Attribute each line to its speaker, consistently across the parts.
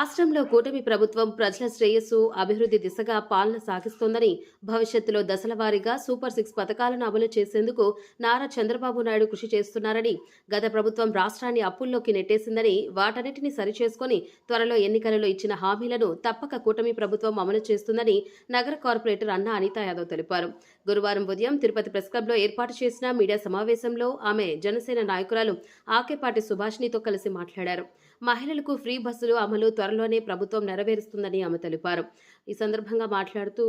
Speaker 1: రాష్ట్రంలో కూటమి ప్రభుత్వం ప్రజల శ్రేయస్సు అభివృద్ధి దిశగా పాలన సాగిస్తోందని భవిష్యత్తులో దశల వారీగా సూపర్ సిక్స్ పథకాలను అమలు చేసేందుకు నారా చంద్రబాబు నాయుడు కృషి చేస్తున్నారని గత ప్రభుత్వం రాష్ట్రాన్ని అప్పుల్లోకి నెట్టేసిందని వాటన్నిటిని సరిచేసుకొని త్వరలో ఎన్నికలలో ఇచ్చిన హామీలను తప్పక కూటమి ప్రభుత్వం అమలు చేస్తుందని నగర కార్పొరేటర్ అన్నా అనితా యాదవ్ తెలిపారు. గురువారం ఉదయం తిరుపతి ప్రెస్ క్లబ్లో ఏర్పాటు చేసిన మీడియా సమావేశంలో ఆమె జనసేన నాయకురాలు ఆకేపాటి సుభాష్నితో కలిసి మాట్లాడారు. మహిళలకు ఫ్రీ బస్సులు అమలు త్వరలోనే ప్రభుత్వం నెరవేరుస్తుందని ఆమె తెలిపారు. ఈ సందర్భంగా మాట్లాడుతూ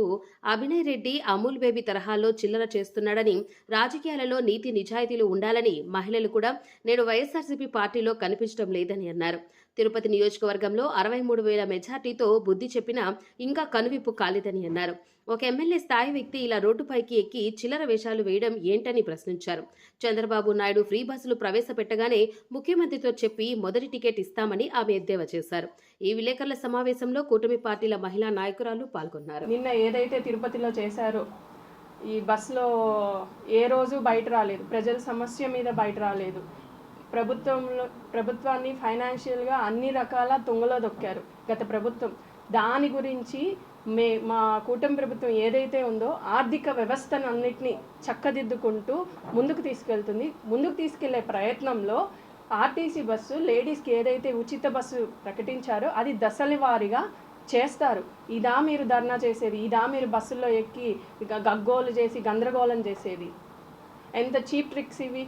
Speaker 1: అభినయ్ రెడ్డి అమూల్ బేబీ తరహాలో చిల్లర చేస్తున్నాడని రాజకీయాలలో నీతి నిజాయితీలు ఉండాలని మహిళలు కూడా నేడు వైఎస్ఆర్సీపీ పార్టీలో కనిపించడం లేదని అన్నారు. తిరుపతి నియోజకవర్గంలో అరవై మూడు వేల మెజార్టీతో బుద్ధి చెప్పినా ఇంకా కనువిప్పు కాలేదని అన్నారు. ఒక ఎమ్మెల్యే స్థాయి వ్యక్తి ఇలా రోడ్డుపైకి ఎక్కి చిల్లర వేషాలు వేయడం ఏంటని ప్రశ్నించారు. చంద్రబాబు నాయుడు ఫ్రీ బస్సులు ప్రవేశపెట్టగానే ముఖ్యమంత్రితో చెప్పి మొదటి టికెట్ ఇస్తామని ఆమె ఎద్దేవా చేశారు. ఈ విలేకరుల సమావేశంలో కూటమి పార్టీల మహిళా నాయకురాలు పాల్గొన్నారు.
Speaker 2: నిన్న ఏదైతే తిరుపతిలో చేశారో ఈ బస్సులో ఏ రోజు బయట రాలేదు. ప్రజల సమస్య మీద బయట రాలేదు. ప్రభుత్వంలో ప్రభుత్వాన్ని ఫైనాన్షియల్గా అన్ని రకాల తుంగలో దొక్కారు గత ప్రభుత్వం. దాని గురించి మే మా కూటమి ప్రభుత్వం ఏదైతే ఉందో ఆర్థిక వ్యవస్థను అన్నిటినీ చక్కదిద్దుకుంటూ ముందుకు తీసుకెళ్తుంది. ముందుకు తీసుకెళ్ళే ప్రయత్నంలో ఆర్టీసీ బస్సు లేడీస్కి ఏదైతే ఉచిత బస్సు ప్రకటించారో అది దశల వారీగా చేస్తారు. ఇదా మీరు ధర్నా చేసేది ఇదా మీరు బస్సుల్లో ఎక్కి గగ్గోలు చేసి గందరగోళం చేసేది. ఎంత చీప్ ట్రిక్స్ ఇవి?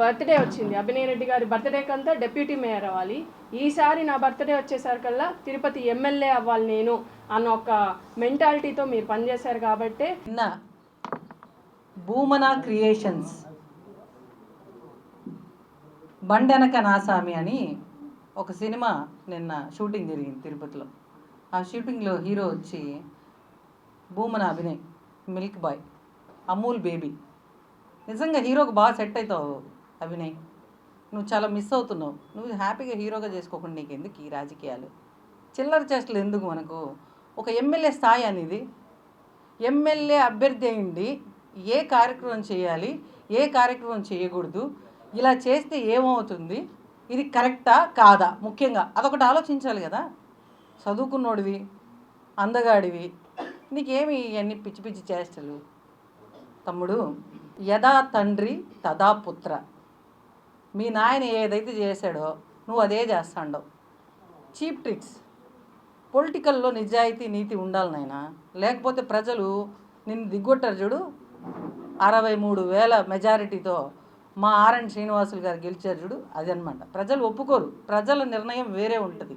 Speaker 2: బర్త్డే వచ్చింది. అభినయ్ రెడ్డి గారి బర్త్డేకి అంతా డెప్యూటీ మేయర్ అవ్వాలి. ఈసారి నా బర్త్డే వచ్చేసరికల్లా తిరుపతి ఎమ్మెల్యే అవ్వాలి నేను అన్న ఒక మెంటాలిటీతో మీరు పనిచేశారు కాబట్టే.
Speaker 3: నిన్న భూమన క్రియేషన్స్ బండెనక నాసామి అని ఒక సినిమా నిన్న షూటింగ్ జరిగింది తిరుపతిలో. ఆ షూటింగ్లో హీరో వచ్చి Bhumana Abhinay milk boy Amul baby. నిజంగా హీరోకి బాగా సెట్ అవుతావు అభినయ్. నువ్వు చాలా మిస్ అవుతున్నావు. నువ్వు హ్యాపీగా హీరోగా చేసుకోకుండా నీకు ఎందుకు ఈ రాజకీయాలు? చిల్లర చేష్టలు ఎందుకు మనకు? ఒక ఎమ్మెల్యే స్థాయి అనేది ఎమ్మెల్యే అభ్యర్థి అయింది ఏ కార్యక్రమం చేయాలి ఏ కార్యక్రమం చేయకూడదు ఇలా చేస్తే ఏమవుతుంది? ఇది కరెక్టా కాదా? ముఖ్యంగా అదొకటి ఆలోచించాలి కదా. చదువుకున్నోడివి అందగాడివి నీకేమి ఇవన్నీ పిచ్చి పిచ్చి చేష్టలు? తమ్ముడు యదా తండ్రి తదా పుత్ర. మీ నాయన ఏదైతే చేశాడో నువ్వు అదే చేస్తాండవు. Cheap tricks. పొలిటికల్లో నిజాయితీ నీతి ఉండాలి నాయన. లేకపోతే ప్రజలు నిన్ను దిగ్గొట్టారు చూడు. అరవై మూడు వేల మెజారిటీతో మా ఆర్ఎన్ శ్రీనివాసులు గారు గెలిచారు చూడు. అది అనమాట ప్రజలు ఒప్పుకోరు. ప్రజల నిర్ణయం వేరే ఉంటుంది.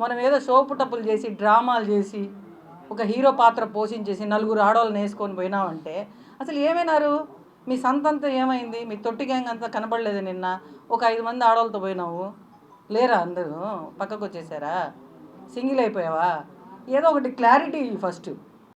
Speaker 3: మనం ఏదో సోపుటప్పులు చేసి డ్రామాలు చేసి ఒక హీరో పాత్ర పోషించేసి నలుగురు ఆడవాళ్ళని వేసుకొని పోయినామంటే అసలు ఏమైనారు? మీ సంతంతా ఏమైంది? మీ తొట్టి గ్యాంగ్ అంతా కనబడలేదు నిన్న? ఒక ఐదు మంది ఆడవాళ్ళతో పోయినావు. లేరా అందరూ? పక్కకు వచ్చేసారా? సింగిల్ అయిపోయావా? ఏదో ఒకటి క్లారిటీ ఫస్ట్.